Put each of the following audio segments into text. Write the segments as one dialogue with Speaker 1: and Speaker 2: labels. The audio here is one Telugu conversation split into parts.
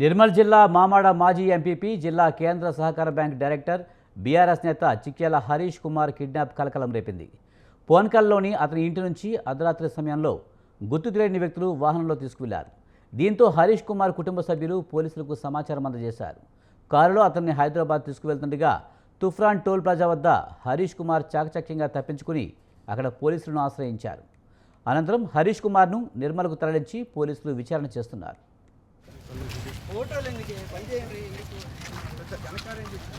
Speaker 1: నిర్మల్ జిల్లా మామాడ మాజీ ఎంపీపీ జిల్లా కేంద్ర సహకార బ్యాంక్ డైరెక్టర్ బీఆర్ఎస్ నేత చిక్యాల హరీష్ కుమార్ కిడ్నాప్ కలకలం రేపింది. పోన్కల్లోని అతని ఇంటి నుంచి అర్ధరాత్రి సమయంలో గుర్తు తెలియని వ్యక్తులు వాహనంలో తీసుకువెళ్ళారు. దీంతో హరీష్ కుమార్ కుటుంబ సభ్యులు పోలీసులకు సమాచారం అందజేశారు. కారులో అతన్ని హైదరాబాద్ తీసుకువెళ్తుండగా తుఫ్రాన్ టోల్ ప్లాజా వద్ద హరీష్ కుమార్ చాకచక్యంగా తప్పించుకుని అక్కడ పోలీసులను ఆశ్రయించారు. అనంతరం హరీష్ కుమార్ను నిర్మలకు తరలించి పోలీసులు విచారణ చేస్తున్నారు.
Speaker 2: ఫోటోలు ఎందుకు పని చేయండి. పెద్ద కొంచెం చేసి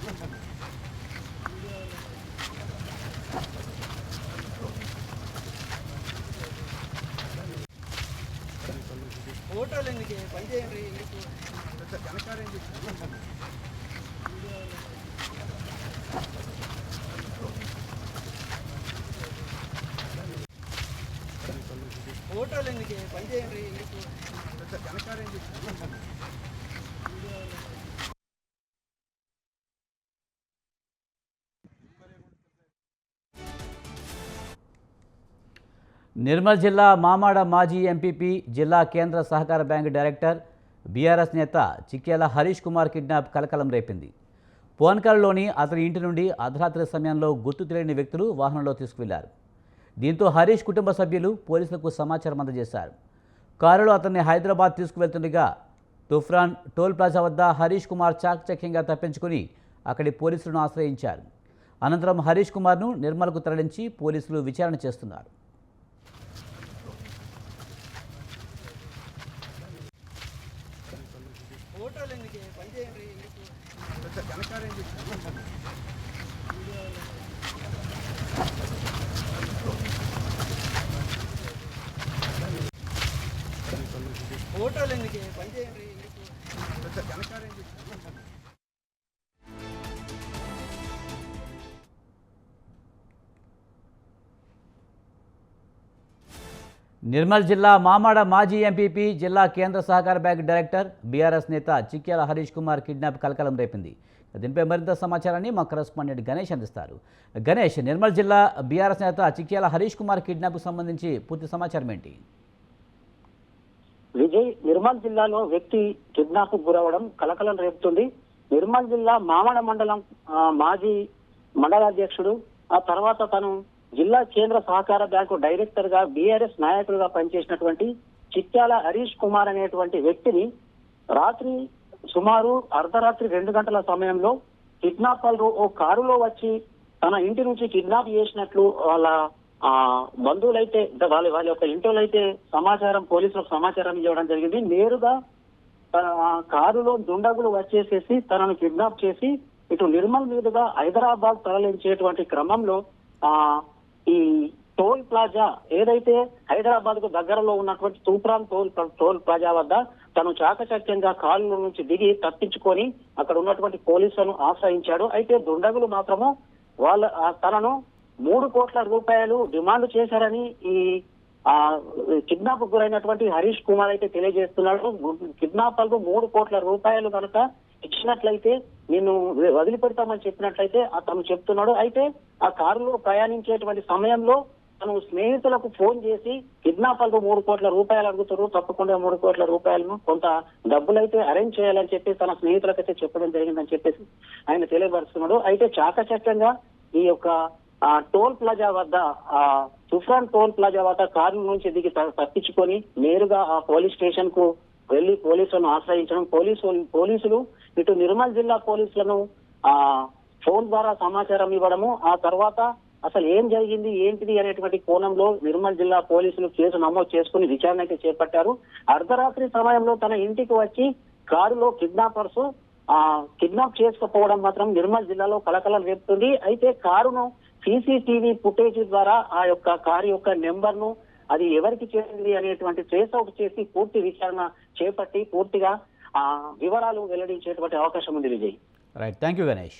Speaker 2: ఫోటోలు ఎందుకు పని చేయండి. మీకు కొంచెం చేసి ఫోటోలు ఎందుకు పని చేయండి. చేసి
Speaker 1: నిర్మల్ జిల్లా మామాడ మాజీ ఎంపీపీ జిల్లా కేంద్ర సహకార బ్యాంక్ డైరెక్టర్ బీఆర్ఎస్ నేత చిక్కేల హరీష్ కుమార్ కిడ్నాప్ కలకలం రేపింది. పోన్కల్లోని అతని ఇంటి నుండి అర్ధరాత్రి సమయంలో గుర్తు తెలియని వ్యక్తులు వాహనంలో తీసుకువెళ్ళారు. దీంతో హరీష్ కుటుంబ సభ్యులు పోలీసులకు సమాచారం అందజేశారు. కారులో అతన్ని హైదరాబాద్ తీసుకువెళ్తుండగా తుఫ్రాన్ టోల్ ప్లాజా వద్ద హరీష్ కుమార్ చాకచక్యంగా తప్పించుకుని అక్కడి పోలీసులను ఆశ్రయించారు. అనంతరం హరీష్ కుమార్ను నిర్మల్కు తరలించి పోలీసులు విచారణ చేస్తున్నారు.
Speaker 2: ఫోటోలు ఎందుకు పని చేయండి
Speaker 1: నిర్మల్ జిల్లా మామాడ మాజీ ఎంపీపీ జిల్లా కేంద్ర సహకార బ్యాంక్ డైరెక్టర్ బీఆర్ఎస్ నేత చిక్యాల హరీష్ కుమార్ కిడ్నాప్ కలకలం రేపింది. దీనిపై మరింత సమాచారాన్ని మా కరెస్పాండెంట్ గణేష్ అందిస్తారు. గణేష్ నిర్మల్ జిల్లా బీఆర్ఎస్ నేత చిక్యాల హరీష్ కుమార్ కిడ్నాప్కు సంబంధించి పూర్తి సమాచారం ఏంటి?
Speaker 3: విజయ్ నిర్మల్ జిల్లాలో వ్యక్తి కిడ్నాప్ గురవడం కలకలం రేపుతుంది. నిర్మల్ జిల్లా మామడ మండలం మాజీ మండలాధ్యక్షుడు ఆ తర్వాత తను జిల్లా కేంద్ర సహకార బ్యాంకు డైరెక్టర్గా బీఆర్ఎస్ నాయకులుగా పనిచేసినటువంటి చిట్యాల హరీష్ కుమార్ అనేటువంటి వ్యక్తిని రాత్రి సుమారు అర్ధరాత్రి రెండు గంటల సమయంలో కిడ్నాపర్లు ఓ కారులో వచ్చి తన ఇంటి నుంచి కిడ్నాప్ చేసినట్లు వాళ్ళ ఆ బంధువులైతే వాళ్ళ వాళ్ళ యొక్క ఇంట్లో అయితే సమాచారం పోలీసులకు సమాచారం ఇవ్వడం జరిగింది. నేరుగా తన కారులో దుండగులు వచ్చేసేసి తనను కిడ్నాప్ చేసి ఇటు నిర్మల్ మీదుగా హైదరాబాద్ తరలించేటువంటి క్రమంలో ఆ ఈ టోల్ ప్లాజా ఏదైతే హైదరాబాద్కు దగ్గరలో ఉన్నటువంటి తూప్రాన్ టోల్ టోల్ ప్లాజా వద్ద తను చాకచక్యంగా కారులో నుంచి దిగి తప్పించుకొని అక్కడ ఉన్నటువంటి పోలీసులను ఆశ్రయించాడు. అయితే దుండగులు మాత్రము వాళ్ళ తనను మూడు కోట్ల రూపాయలు డిమాండ్ చేశారని ఈ ఆ కిడ్నాప్ గురైనటువంటి హరీష్ కుమార్ అయితే తెలియజేస్తున్నాడు. కిడ్నాపర్లు మూడు కోట్ల రూపాయలు కనుక ఇచ్చినట్లయితే నేను వదిలిపెడతామని చెప్పినట్లయితే అతను చెప్తున్నాడు. అయితే ఆ కారులో ప్రయాణించేటువంటి సమయంలో తను స్నేహితులకు ఫోన్ చేసి కిడ్నాపర్లు మూడు కోట్ల రూపాయలు అడుగుతారు తప్పకుండా మూడు కోట్ల రూపాయలను కొంత డబ్బులైతే అరేంజ్ చేయాలని చెప్పి తన స్నేహితులకైతే చెప్పడం జరిగిందని చెప్పేసి ఆయన తెలియపరుస్తున్నాడు. అయితే చాకచక్యంగా ఈ యొక్క ఆ టోల్ ప్లాజా వద్ద ఆ తుఫాన్ టోల్ ప్లాజా వద్ద కారు నుంచి దిగి తప్పించుకొని నేరుగా ఆ పోలీస్ స్టేషన్కు వెళ్ళి పోలీసులను ఆశ్రయించడం. పోలీసు పోలీసులు ఇటు నిర్మల్ జిల్లా పోలీసులను ఆ ఫోన్ ద్వారా సమాచారం ఇవ్వడము ఆ తర్వాత అసలు ఏం జరిగింది ఏంటిది అనేటువంటి కోణంలో నిర్మల్ జిల్లా పోలీసులు కేసు నమోదు చేసుకుని విచారణకి చేపట్టారు. అర్ధరాత్రి సమయంలో తన ఇంటికి వచ్చి కారులో కిడ్నాపర్స్ ఆ కిడ్నాప్ చేసుకుపోవడం మాత్రం నిర్మల్ జిల్లాలో కలకలం రేపుతుంది. అయితే కారును సీసీటీవీ ఫుటేజ్ ద్వారా ఆ యొక్క కారు యొక్క నెంబర్ను అది ఎవరికి చేరింది అనేటువంటి ట్రేస్ అవుట్ చేసి పూర్తి విచారణ చేపట్టి పూర్తిగా వివరాలు వెల్లడించేటువంటి అవకాశం ఉంది Vijay.
Speaker 1: Right thank you Ganesh